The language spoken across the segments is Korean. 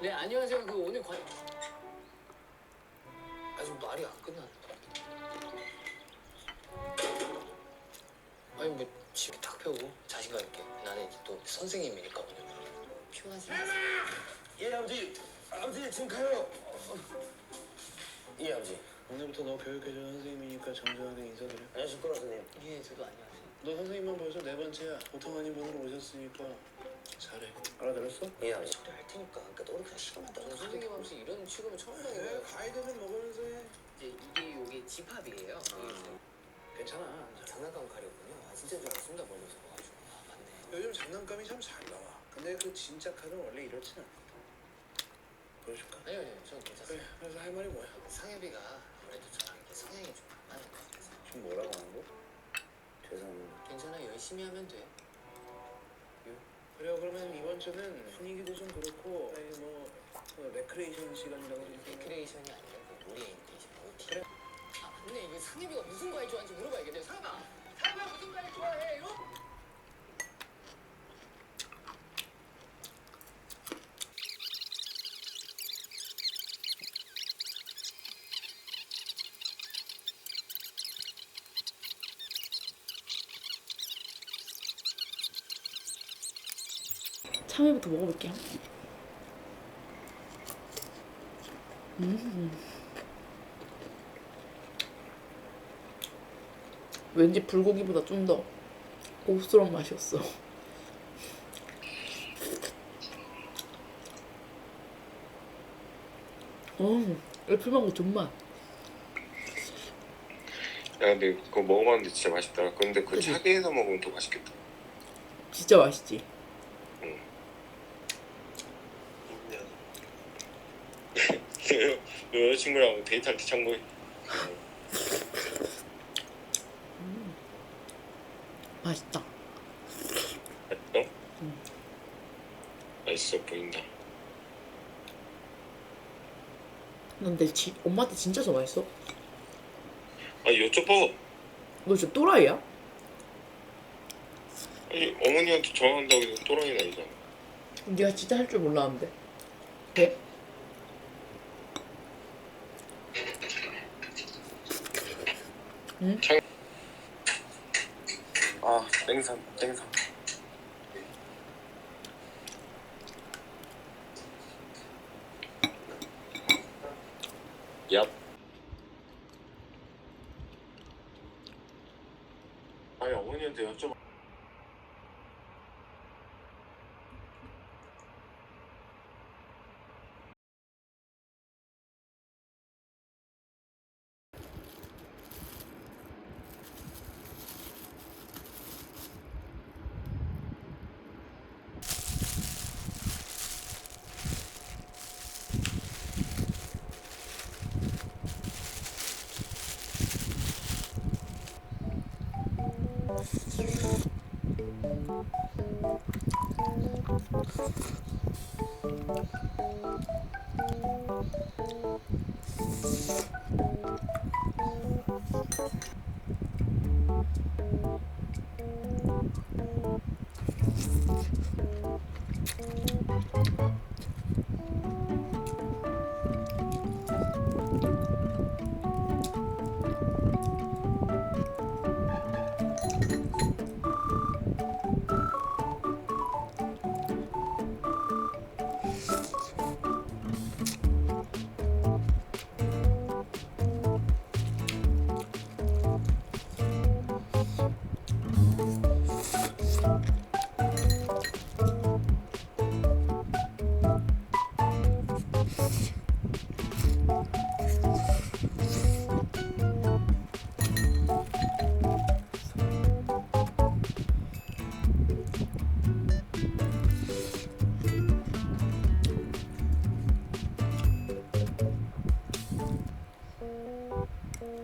네 안녕하세요. 그 오늘 관 아직 말이 안 끝났는데. 아니 뭐 집에 탁 펴고 자신감 있게 나는 이제 또 선생님이니까 오늘 피곤하지 마세요. 예 아버지 아버지 지금 가요 예 아버지 오늘부터 너 교육해주는 선생님이니까 정중하게 인사드려. 안녕하십니까 선생님 예 저도 안녕하세요. 너 선생님만 벌써 네 번째야. 보통 아닌 분으로 오셨으니까 잘해. 알아들었어? 예 아버지 소리 할 테니까 그러니까 너는 그냥 시간만 따라 선생님 하면서 이런 취급을 처음 네, 당해봐요. 과일도 좀 먹으면서 해. 이제 이게 요게 집합이에요. 이게 지금 괜찮아. 장난감 가려군요. 아 진짜 줄 알았습니다. 멀리서 봐가지고 아 맞네. 요즘 장난감이 참 잘 나와. 근데 그 진짜 칼은 원래 이렇진 않아. 보여줄까? 아니요 아니요 저는 그래, 괜찮습니다. 그래서 할 말이 뭐야? 상엽이가 아무래도 저랑 이렇게 성향이 좀 안 맞는 것 같아서 지금 뭐라고 하는 거? 죄송합니다 괜찮아 열심히 하면 돼. 그래요. 그러면 이번 주는 분위기도 좀 그렇고 아니 뭐 어, 레크레이션 시간이라고 좀 레크레이션이 아니라 그 오리엔테이션 OT. 그래. 아 맞네 이게 상엽이가 무슨 과일 좋아하는지 물어봐야겠네. 상엽아, 상엽아 3회부터 먹어볼게요. 음. 왠지 불고기보다 좀 더 고급스러운 맛이었어. 음, 애플망고 존맛. 야 근데 그거 먹어봤는데 진짜 맛있더라. 근데 그 차게 해서 먹으면 더 맛있겠다. 진짜 맛있지. 응. 여자친구랑 데이트할 때 참고해 맛있다. 맛있어? 맛있어 보인다 난내 지, 엄마한테 진짜 좋아했어. 아니 여쭤봐 너 진짜 또라이야? 아니 어머니한테 전화한다고 해서 또라이는 아니잖아 네가 진짜 할 줄 몰랐는데. 네? 아 땡산 땡산 얍. 아니 어머니한테 여쭤봐 Thank you.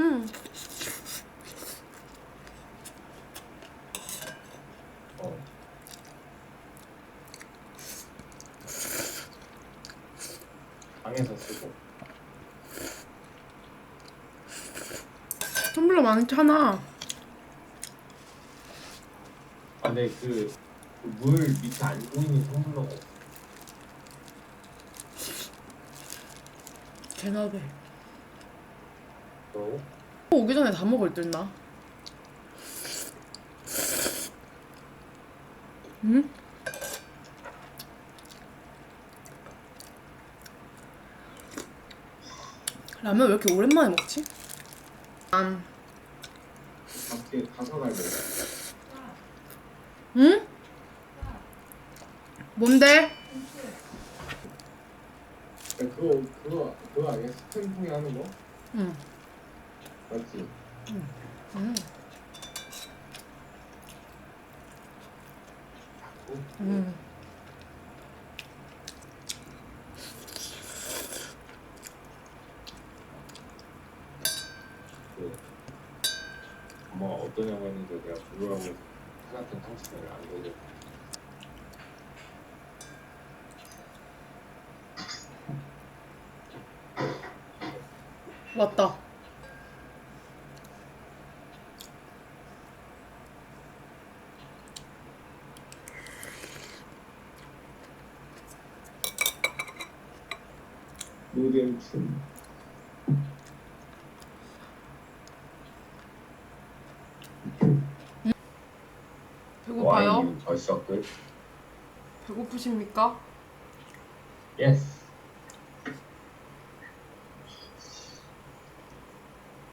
음. 방에서 쓰고 텀블러 많잖아. 아 근데 그물 밑에 안 보이는 텀블러가 없어 개나배. 그러고 오기 전에 다 먹을 듯나? 응? 라면 왜 이렇게 오랜만에 먹지? 안. 밖에 가서 돼 응? 뭔데? 그거 그거 그거 아니야 스팸풍이 하는 거 응. 맞지 응. 어? 응. 그 엄마가 영화 했는데 내가 부르라고 해놨던 탕수육을 안 보여 맞다. 노잼춘 배고파요? 와인 벌써 끝 배고프십니까? 예스